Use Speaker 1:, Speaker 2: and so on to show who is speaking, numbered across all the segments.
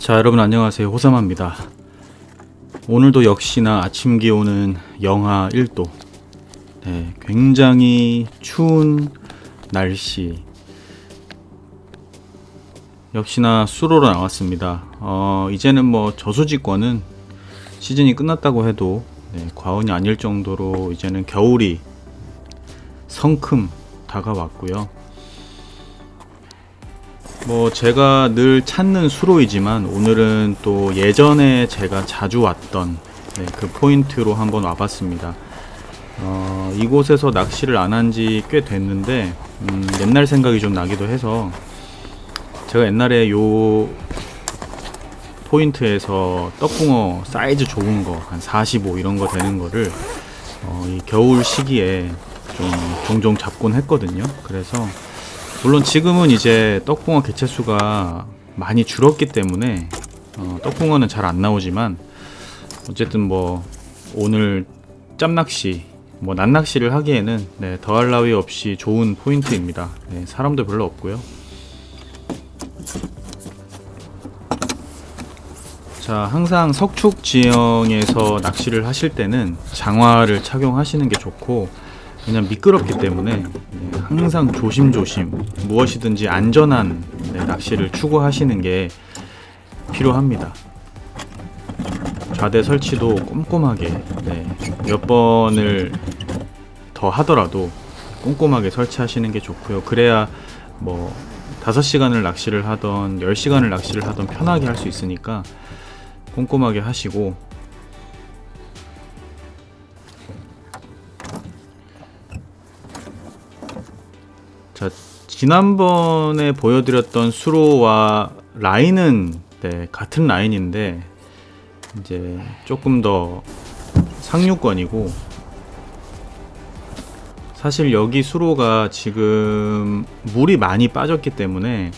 Speaker 1: 자 여러분 안녕하세요. 호사마입니다. 오늘도 역시나 아침 기온은 영하 1도. 네, 굉장히 추운 날씨. 역시나 수로로 나왔습니다. 어, 이제는 뭐 저수지권은 시즌이 끝났다고 해도 네, 과언이 아닐 정도로 이제는 겨울이 성큼 다가왔고요 뭐 제가 늘 찾는 수로이지만 오늘은 또 예전에 제가 자주 왔던 네, 그 포인트로 한번 와봤습니다. 어, 이곳에서 낚시를 안 한 지 꽤 됐는데 음, 옛날 생각이 좀 나기도 해서 제가 옛날에 요 포인트에서 떡붕어 사이즈 좋은 거 한 45 이런 거 되는 거를 어, 이 겨울 시기에 좀 종종 잡곤 했거든요. 그래서 물론 지금은 이제 떡붕어 개체수가 많이 줄었기 때문에 어, 떡붕어는 잘 안 나오지만 어쨌든 뭐 오늘 짬낚시 뭐 낮낚시를 하기에는 네, 더할 나위 없이 좋은 포인트입니다. 네, 사람도 별로 없고요. 자, 항상 석축 지형에서 낚시를 하실 때는 장화를 착용하시는 게 좋고 왜냐면 미끄럽기 때문에 네, 항상 조심조심 무엇이든지 안전한 네, 낚시를 추구하시는 게 필요합니다. 좌대 설치도 꼼꼼하게 네, 몇 번을 더 하더라도 꼼꼼하게 설치하시는 게 좋고요. 그래야 뭐 5시간을 낚시를 하던 10시간을 낚시를 하던 편하게 할 수 있으니까 꼼꼼하게 하시고 지난번에 보여드렸던 수로와 라인은 네, 같은 라인인데 이제 조금 더 상류권이고 사실 여기 수로가 지금 물이 많이 빠졌기 때문에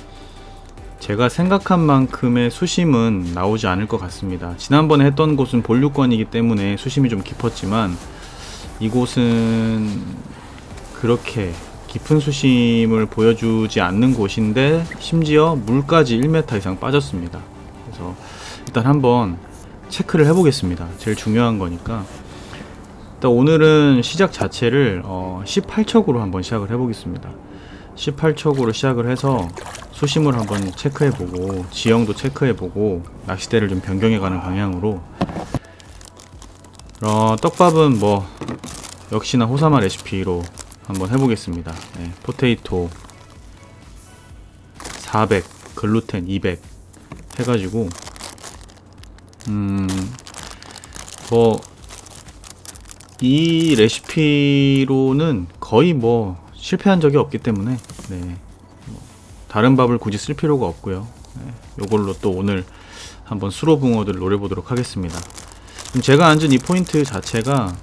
Speaker 1: 제가 생각한 만큼의 수심은 나오지 않을 것 같습니다. 지난번에 했던 곳은 본류권이기 때문에 수심이 좀 깊었지만 이곳은 그렇게 깊은 수심을 보여주지 않는 곳인데 심지어 물까지 1m 이상 빠졌습니다. 그래서 일단 한번 체크를 해보겠습니다. 제일 중요한 거니까. 일단 오늘은 시작 자체를 어 18척으로 한번 시작을 해보겠습니다. 18척으로 시작을 해서 수심을 한번 체크해보고 지형도 체크해보고 낚시대를 좀 변경해가는 방향으로 어, 떡밥은 뭐 역시나 호사마 레시피로 한번 해보겠습니다. 네, 포테이토 400, 글루텐 200 해가지고 음, 뭐, 이 레시피로는 거의 뭐 실패한 적이 없기 때문에, 네. 뭐 다른 밥을 굳이 쓸 필요가 없고요. 네, 요걸로 또 오늘 한번 수로붕어들 노려보도록 하겠습니다. 제가 앉은 이 포인트 자체가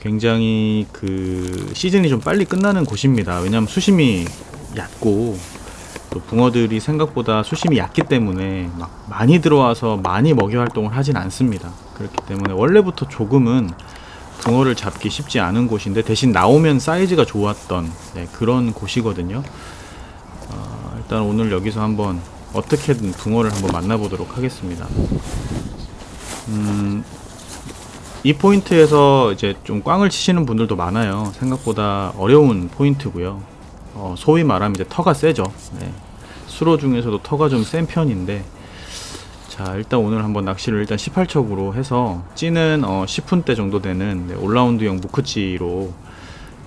Speaker 1: 굉장히 그 시즌이 좀 빨리 끝나는 곳입니다. 왜냐하면 수심이 얕고 또 붕어들이 생각보다 수심이 얕기 때문에 막 많이 들어와서 많이 먹이 활동을 하진 않습니다. 그렇기 때문에 원래부터 조금은 붕어를 잡기 쉽지 않은 곳인데 대신 나오면 사이즈가 좋았던 네, 그런 곳이거든요. 어, 일단 오늘 여기서 한번 어떻게든 붕어를 한번 만나보도록 하겠습니다. 음, 이 포인트에서 이제 좀 꽝을 치시는 분들도 많아요. 생각보다 어려운 포인트고요. 어, 소위 말하면 이제 터가 세죠. 네. 수로 중에서도 터가 좀 센 편인데 자 일단 오늘 한번 낚시를 일단 18척으로 해서 찌는 어, 10분대 정도 되는 네, 올라운드용 무크찌로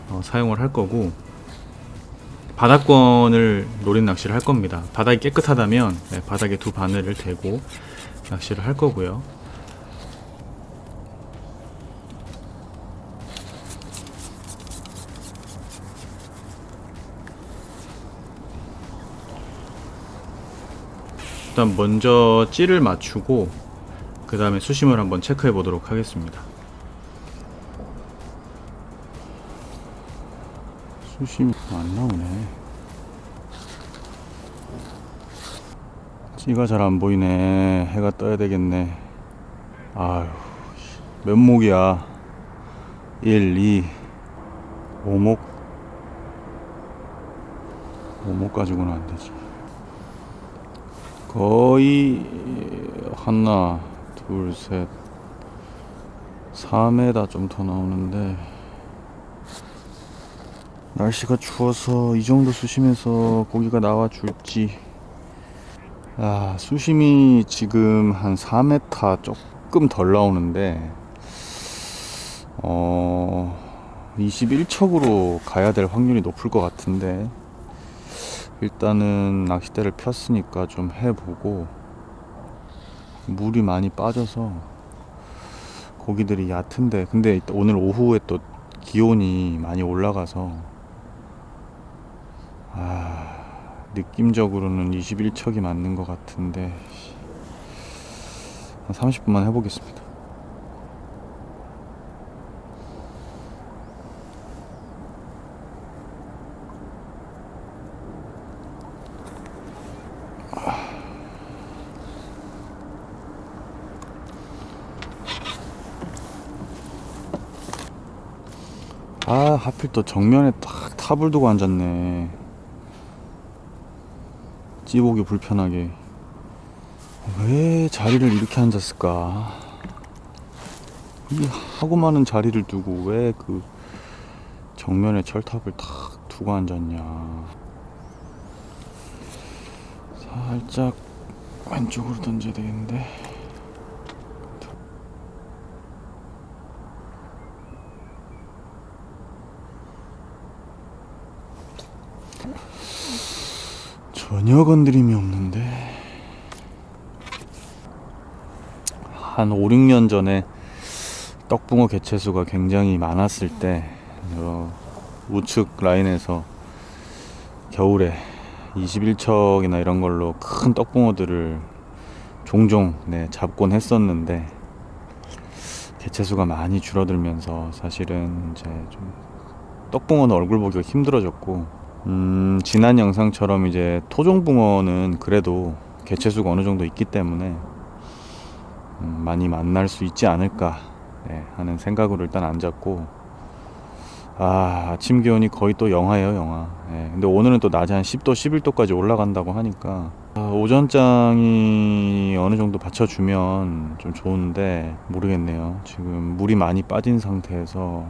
Speaker 1: 어, 사용을 할 거고 바닥권을 노린 낚시를 할 겁니다. 바닥이 깨끗하다면 네, 바닥에 두 바늘을 대고 낚시를 할 거고요. 일단 먼저 찌를 맞추고 그 다음에 수심을 한번 체크해 보도록 하겠습니다. 수심 안 나오네. 찌가 잘 안 보이네. 해가 떠야 되겠네. 아유, 몇 목이야? 1, 2, 5목? 5목 가지고는 안 되지. 거의
Speaker 2: 하나, 둘, 셋, 4m 좀더 나오는데 날씨가 추워서 이 정도 수심에서 고기가 나와 줄지. 아 수심이 지금 한 4m 조금 덜 나오는데 어 21척으로 가야 될 확률이 높을 것 같은데 일단은 낚싯대를 폈으니까 좀 해보고 물이 많이 빠져서 고기들이 얕은데 근데 오늘 오후에 또 기온이 많이 올라가서 아 느낌적으로는 21척이 맞는 것 같은데 한 30분만 해보겠습니다 아 하필 또 정면에 딱 탑을 두고 앉았네. 찌보기 불편하게. 왜 자리를 이렇게 앉았을까? 이 하고 많은 자리를 두고 왜 그 정면에 철탑을 탁 두고 앉았냐? 살짝 왼쪽으로 던져야 되겠는데 전혀 건드림이 없는데. 한 5, 6년 전에 떡붕어 개체수가 굉장히 많았을 때 어, 우측 라인에서 겨울에 21척이나 이런 걸로 큰 떡붕어들을 종종 네, 잡곤 했었는데 개체수가 많이 줄어들면서 사실은 이제 좀 떡붕어는 얼굴 보기가 힘들어졌고 음, 지난 영상처럼 이제 토종붕어는 그래도 개체수가 어느 정도 있기 때문에 음, 많이 만날 수 있지 않을까 네, 하는 생각으로 일단 앉았고 아 아침 기온이 거의 또 영하예요 영하. 네, 근데 오늘은 또 낮에 한 10도 11도까지 올라간다고 하니까 아, 오전장이 어느 정도 받쳐주면 좀 좋은데 모르겠네요. 지금 물이 많이 빠진 상태에서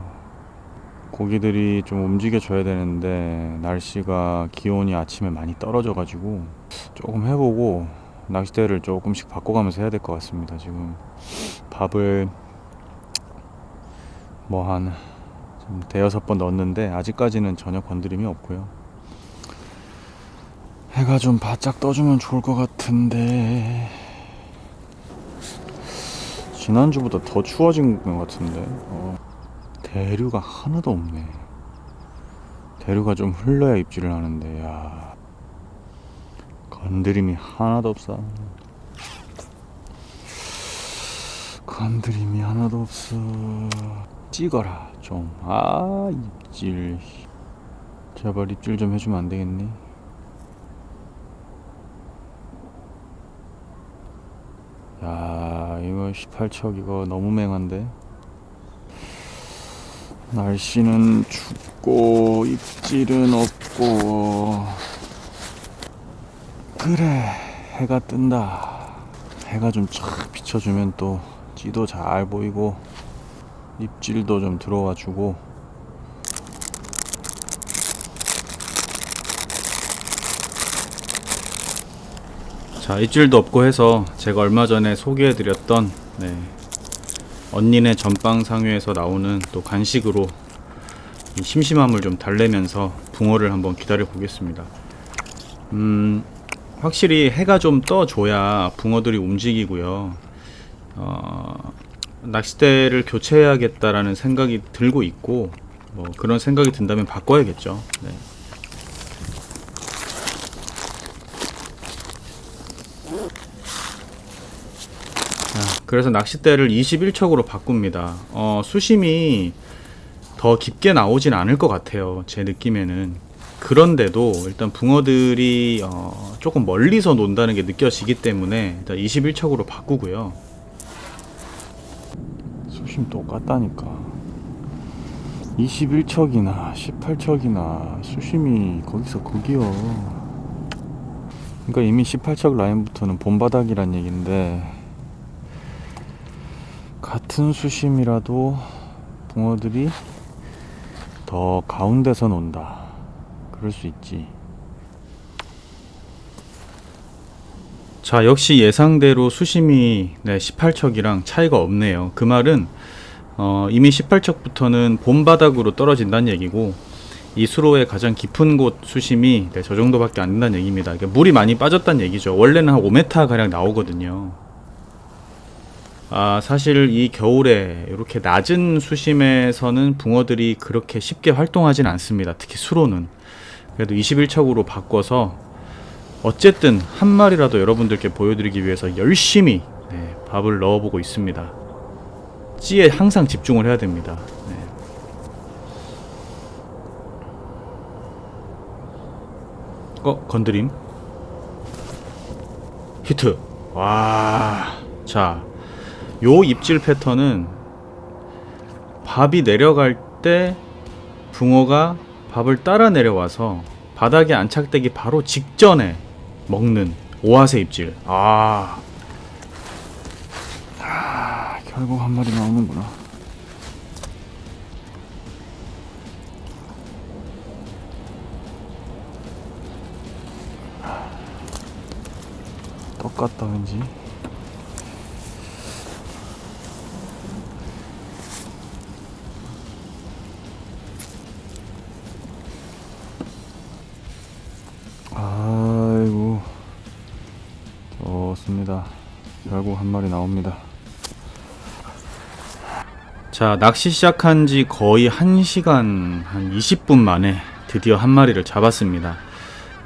Speaker 2: 고기들이 좀 움직여줘야 되는데 날씨가 기온이 아침에 많이 떨어져 가지고 조금 해보고 낚싯대를 조금씩 바꿔가면서 해야 될 것 같습니다 지금. 밥을 뭐 한 대여섯 번 넣었는데 아직까지는 전혀 건드림이 없고요. 해가 좀 바짝 떠주면 좋을 것 같은데 지난주보다 더 추워진 것 같은데. 어. 대류가 하나도 없네. 대류가 좀 흘러야 입질을 하는데, 야. 건드림이 하나도 없어. 건드림이 하나도 없어. 찍어라, 좀. 아, 입질. 제발 입질 좀 해주면 안 되겠니? 야, 이거 18척 이거 너무 맹한데? 날씨는 춥고 입질은 없고. 그래 해가 뜬다. 해가 좀촥 비춰주면 또 찌도 잘 보이고 입질도 좀 들어와 주고. 자 입질도 없고 해서 제가 얼마 전에 소개해드렸던 네, 언니네 전방 상유에서 나오는 또 간식으로 이 심심함을 좀 달래면서 붕어를 한번 기다려 보겠습니다. 음, 확실히 해가 좀 떠줘야 붕어들이 움직이고요. 어, 낚싯대를 교체해야겠다라는 생각이 들고 있고 뭐 그런 생각이 든다면 바꿔야겠죠. 네. 그래서 낚싯대를 21척으로 바꿉니다. 어, 수심이 더 깊게 나오진 않을 것 같아요. 제 느낌에는. 그런데도 일단 붕어들이 어, 조금 멀리서 논다는 게 느껴지기 때문에 일단 21척으로 바꾸고요. 수심 똑같다니까. 21척이나 18척이나 수심이 거기서 거기요. 그러니까 이미 18척 라인부터는 본바닥이란 얘기인데
Speaker 1: 같은 수심이라도 붕어들이 더 가운데서 논다. 그럴 수 있지. 자, 역시 예상대로 수심이 네, 18척이랑 차이가 없네요. 그 말은 어, 이미 18척부터는 봄바닥으로 떨어진다는 얘기고 이 수로의 가장 깊은 곳 수심이 네, 저 정도밖에 안 된다는 얘기입니다. 그러니까 물이 많이 빠졌다는 얘기죠. 원래는 한 5m 가량 나오거든요. 아, 사실 이 겨울에 이렇게 낮은 수심에서는 붕어들이 그렇게 쉽게 활동하진 않습니다. 특히 수로는. 그래도 21척으로 바꿔서 어쨌든 한 마리라도 여러분들께 보여드리기 위해서 열심히 네, 밥을 넣어보고 있습니다. 찌에 항상 집중을 해야 됩니다. 네. 어 건드림 히트 와 자 요 입질 패턴은 밥이 내려갈 때 붕어가 밥을 따라 내려와서 바닥에 안착되기 바로 직전에 먹는 오아세 입질. 아, 아 결국 한 마리 나오는구나. 똑같다 왠지 마리 나옵니다. 자 낚시 시작한 지 거의 1시간 한 20분 만에 드디어 한 마리를 잡았습니다.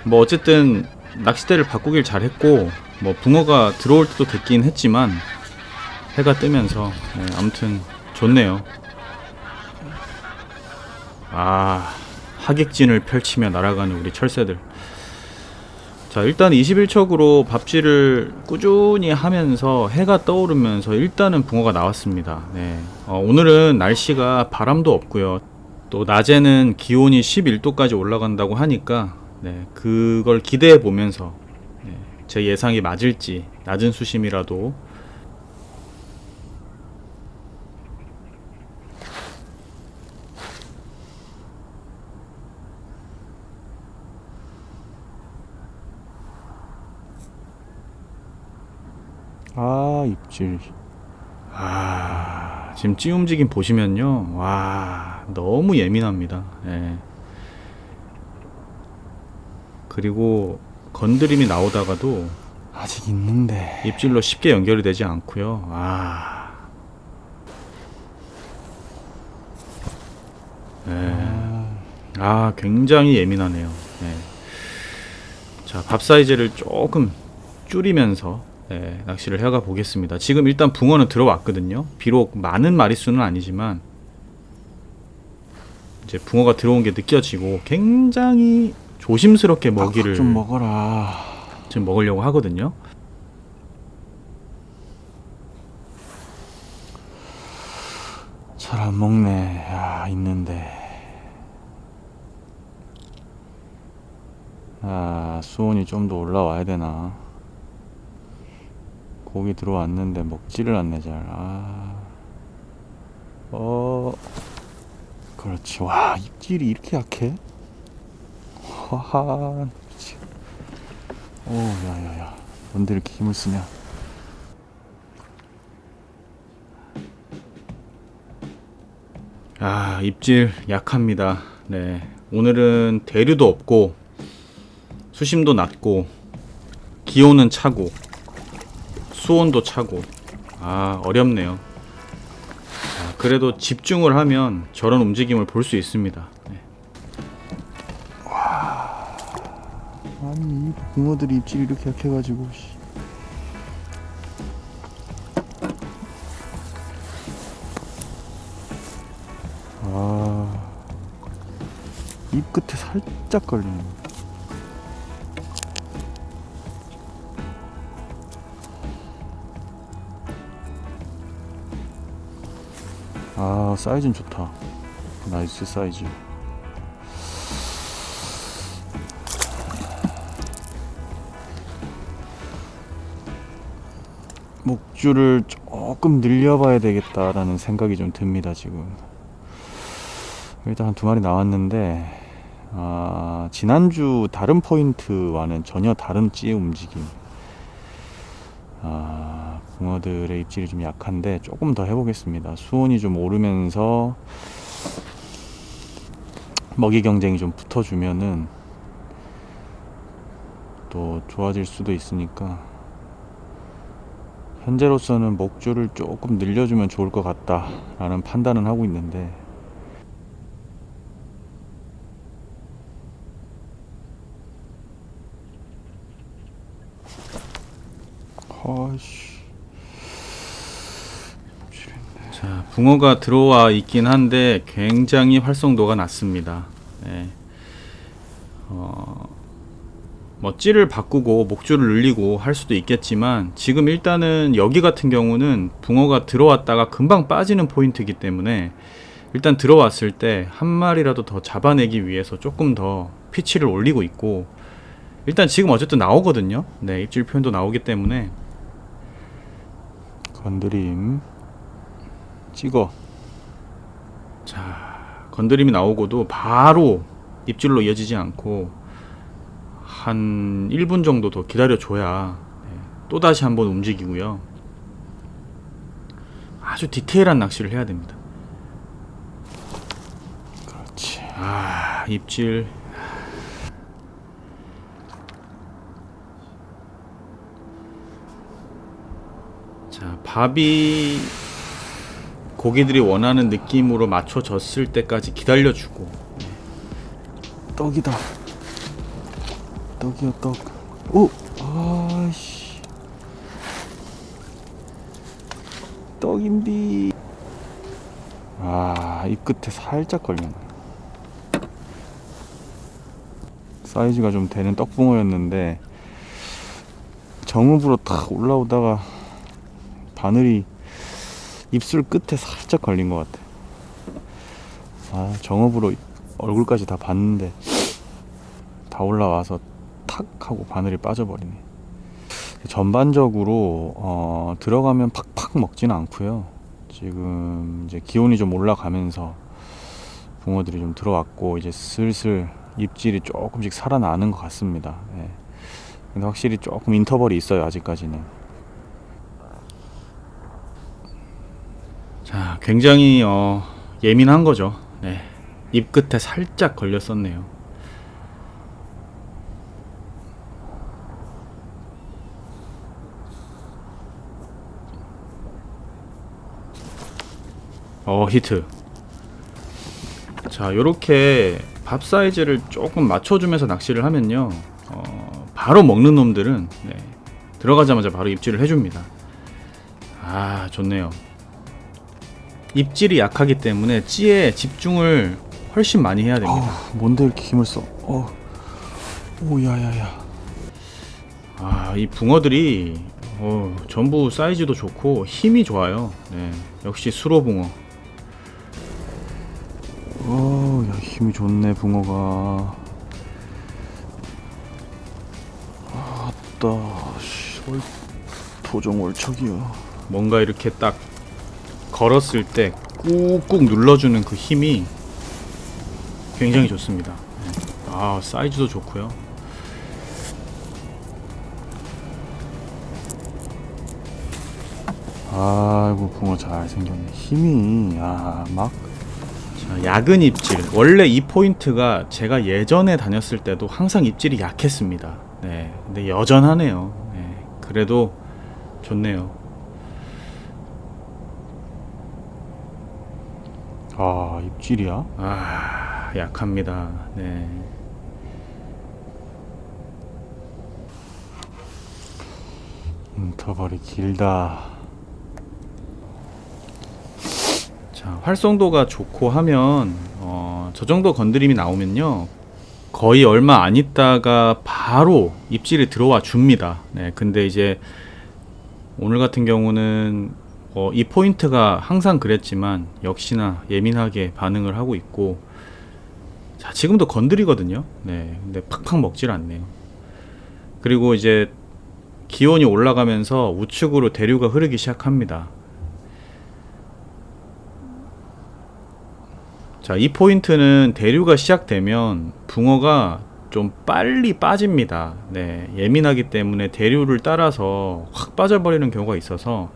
Speaker 1: 뭐 어쨌든 낚싯대를 바꾸길 잘했고 뭐 붕어가 들어올 때도 됐긴 했지만 해가 뜨면서 네, 아무튼 좋네요. 아 하객진을 펼치며 날아가는 우리 철새들 자 일단 21척으로 밥질을 꾸준히 하면서 해가 떠오르면서 일단은 붕어가 나왔습니다 네. 어, 오늘은 날씨가 바람도 없고요 또 낮에는 기온이 11도까지 올라간다고 하니까 네, 그걸 기대해 보면서 네, 제 예상이 맞을지 낮은 수심이라도 아 입질. 아 지금 찌 움직임 보시면요. 와 너무 예민합니다. 예. 그리고 건드림이 나오다가도 아직 있는데. 입질로 쉽게 연결이 되지 않고요. 아. 예. 아 굉장히 예민하네요. 예. 자밥 사이즈를 조금 줄이면서 네, 낚시를 해가 보겠습니다. 지금 일단 붕어는 들어왔거든요. 비록 많은 마리수는 아니지만 이제 붕어가 들어온 게 느껴지고 굉장히 조심스럽게 먹이를
Speaker 2: 좀 먹어라.
Speaker 1: 지금 먹으려고 하거든요.
Speaker 2: 잘 안 먹네. 야, 있는데. 아, 수온이 좀 더 올라와야 되나. 고기 들어왔는데 먹지를 않네, 잘. 아. 어. 그렇지. 와, 입질이 이렇게 약해? 하하. 오, 야, 야, 야. 뭔데 이렇게 힘을 쓰냐.
Speaker 1: 아 입질 약합니다. 네 오늘은 대류도 없고 수심도 낮고 기온은 차고 수온도 차고 아 어렵네요. 자, 그래도 집중을 하면 저런 움직임을 볼 수 있습니다. 네.
Speaker 2: 아니 이 붕어들이 입질이 이렇게 약해가지고 씨. 아, 입 끝에 살짝 걸리네. 사이즈는 좋다. 나이스 사이즈. 목줄을 조금 늘려봐야 되겠다라는 생각이 좀 듭니다 지금 일단 한 두 마리 나왔는데 아, 지난주 다른 포인트와는 전혀 다른 찌의 움직임 아, 붕어들의 입질이 좀 약한데 조금 더 해보겠습니다. 수온이 좀 오르면서 먹이 경쟁이 좀 붙어주면은 또 좋아질 수도 있으니까 현재로서는 목줄을 조금 늘려주면 좋을 것 같다라는 판단은 하고 있는데 아씨
Speaker 1: 자, 붕어가 들어와 있긴 한데 굉장히 활성도가 낮습니다. 네. 어, 뭐 찌를 바꾸고 목줄을 늘리고 할 수도 있겠지만 지금 일단은 여기 같은 경우는 붕어가 들어왔다가 금방 빠지는 포인트이기 때문에 일단 들어왔을 때 한 마리라도 더 잡아내기 위해서 조금 더 피치를 올리고 있고 일단 지금 어쨌든 나오거든요. 네, 입질 표현도 나오기 때문에
Speaker 2: 건드림 찍어
Speaker 1: 자, 건드림이 나오고도 바로 입질로 이어지지 않고 한 1분 정도 더 기다려줘야 네, 또다시 한번 움직이고요. 아주 디테일한 낚시를 해야 됩니다.
Speaker 2: 그렇지
Speaker 1: 아, 입질. 자, 밥이 고기들이 원하는 느낌으로 맞춰졌을 때까지 기다려주고.
Speaker 2: 떡이다. 떡이야 떡오! 아씨. 떡인디. 아 입 끝에 살짝 걸렸네 사이즈가 좀 되는 떡붕어였는데 정읍으로 탁 올라오다가 바늘이 입술 끝에 살짝 걸린 것 같아 아 정읍으로 얼굴까지 다 봤는데 다 올라와서 탁 하고 바늘이 빠져버리네. 전반적으로 어, 들어가면 팍팍 먹지는 않고요. 지금 이제 기온이 좀 올라가면서 붕어들이 좀 들어왔고 이제 슬슬 입질이 조금씩 살아나는 것 같습니다. 예. 근데 확실히 조금 인터벌이 있어요 아직까지는.
Speaker 1: 자, 굉장히 어, 예민한 거죠. 네. 입 끝에 살짝 걸렸었네요. 어, 히트. 자, 요렇게 밥 사이즈를 조금 맞춰주면서 낚시를 하면요. 어, 바로 먹는 놈들은 네, 들어가자마자 바로 입질을 해줍니다. 아, 좋네요. 입질이 약하기 때문에 찌에 집중을 훨씬 많이 해야 됩니다.
Speaker 2: 아, 뭔데 이렇게 힘을 써? 어. 오 야야야.
Speaker 1: 아, 이 붕어들이 어, 전부 사이즈도 좋고 힘이 좋아요. 네, 역시 수로붕어.
Speaker 2: 어, 야, 힘이 좋네, 붕어가. 아따, 씨, 도정 월척이야.
Speaker 1: 뭔가 이렇게 딱 걸었을 때 꾹꾹 눌러주는 그 힘이 굉장히 좋습니다. 네. 아, 사이즈도 좋고요.
Speaker 2: 아이고, 붕어 잘 생겼네. 힘이, 아, 막.
Speaker 1: 자, 야근 입질. 원래 이 포인트가 제가 예전에 다녔을 때도 항상 입질이 약했습니다. 네, 근데 여전하네요. 네, 그래도 좋네요.
Speaker 2: 아, 입질이야?
Speaker 1: 아, 약합니다. 네.
Speaker 2: 인터벌이 길다.
Speaker 1: 자, 활성도가 좋고 하면 어, 저 정도 건드림이 나오면요. 거의 얼마 안 있다가 바로 입질이 들어와 줍니다. 네, 근데 이제 오늘 같은 경우는 어, 이 포인트가 항상 그랬지만 역시나 예민하게 반응을 하고 있고 자 지금도 건드리거든요. 네 근데 팍팍 먹질 않네요. 그리고 이제 기온이 올라가면서 우측으로 대류가 흐르기 시작합니다. 자, 이 포인트는 대류가 시작되면 붕어가 좀 빨리 빠집니다. 네, 예민하기 때문에 대류를 따라서 확 빠져버리는 경우가 있어서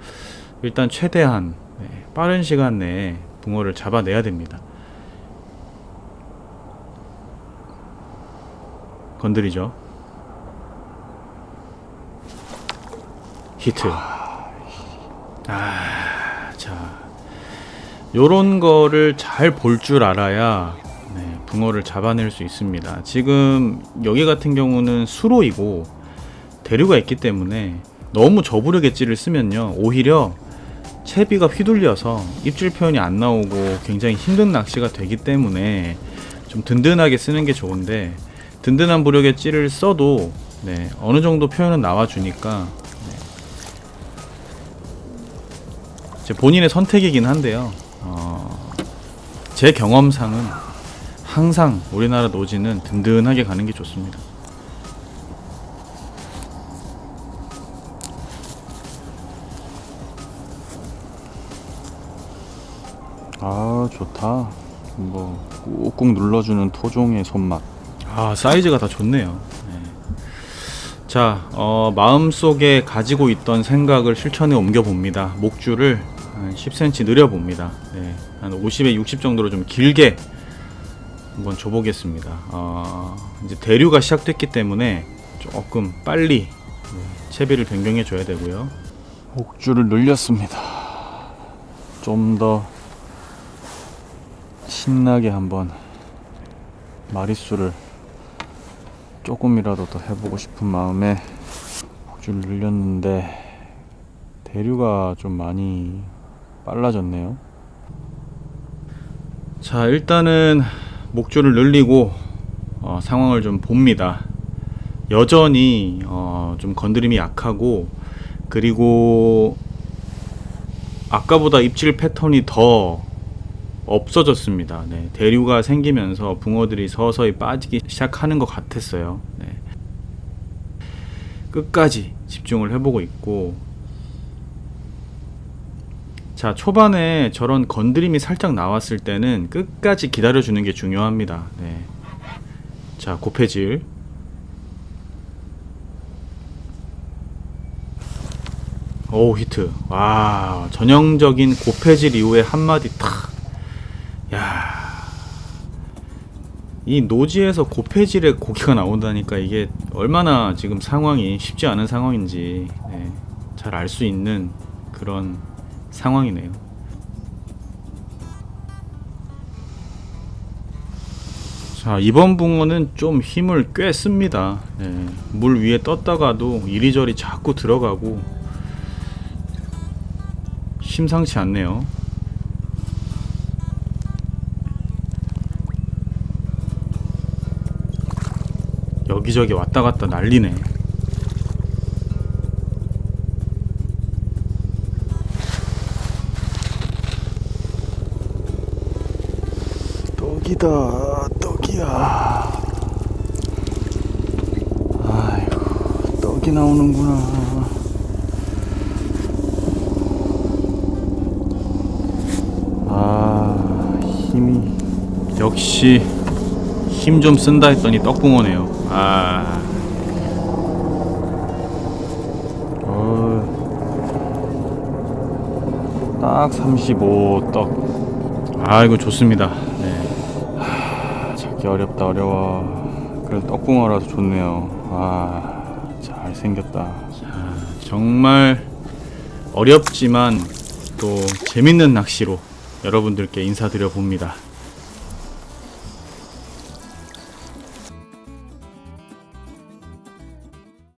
Speaker 1: 일단 최대한 네, 빠른 시간 내에 붕어를 잡아내야 됩니다. 건드리죠. 히트. 아, 자. 요런 거를 잘 볼 줄 알아야 네, 붕어를 잡아낼 수 있습니다. 지금 여기 같은 경우는 수로이고 대류가 있기 때문에 너무 저부르게 찌를 쓰면요. 오히려 채비가 휘둘려서 입질 표현이 안 나오고 굉장히 힘든 낚시가 되기 때문에 좀 든든하게 쓰는 게 좋은데 든든한 부력의 찌를 써도 네, 어느 정도 표현은 나와주니까 네. 제 본인의 선택이긴 한데요. 어, 제 경험상은 항상 우리나라 노지는 든든하게 가는 게 좋습니다.
Speaker 2: 아 좋다 뭐 꾹꾹 눌러주는 토종의 손맛
Speaker 1: 아 사이즈가 다 좋네요. 네. 자, 어, 마음속에 가지고 있던 생각을 실천에 옮겨 봅니다. 목줄을 한 10cm 늘려 봅니다. 네, 한 50에 60 정도로 좀 길게 한번 줘보겠습니다. 어, 이제 대류가 시작됐기 때문에 조금 빨리 네, 채비를 변경해 줘야 되고요.
Speaker 2: 목줄을 늘렸습니다 좀 더 신나게 한번 마리수를 조금이라도 더 해보고 싶은 마음에 목줄을 늘렸는데 대류가 좀 많이 빨라졌네요
Speaker 1: 자, 일단은 목줄을 늘리고 어, 상황을 좀 봅니다. 여전히 어, 좀 건드림이 약하고 그리고 아까보다 입질 패턴이 더 없어졌습니다. 네, 대류가 생기면서 붕어들이 서서히 빠지기 시작하는 것 같았어요. 네. 끝까지 집중을 해보고 있고 자 초반에 저런 건드림이 살짝 나왔을 때는 끝까지 기다려주는 게 중요합니다. 네. 자 고패질 오 히트 와 전형적인 고패질 이후에 한마디 탁 야 이 노지에서 고패질의 고기가 나온다니까 이게 얼마나 지금 상황이 쉽지 않은 상황인지 네, 잘알 수 있는 그런 상황이네요. 자 이번 붕어는 좀 힘을 꽤 씁니다. 네, 물 위에 떴다가도 이리저리 자꾸 들어가고 심상치 않네요. 여기저기 왔다 갔다 난리네.
Speaker 2: 떡이다 떡이야 아이고 떡이 나오는구나 아 힘이
Speaker 1: 역시 힘 좀 쓴다 했더니 떡붕어네요. 아,
Speaker 2: 어, 딱 35 떡
Speaker 1: 아 이거 좋습니다. 네.
Speaker 2: 찾기 어렵다 어려워 그래도 떡붕어라서 좋네요 아 잘생겼다
Speaker 1: 자, 정말 어렵지만 또 재밌는 낚시로 여러분들께 인사드려 봅니다.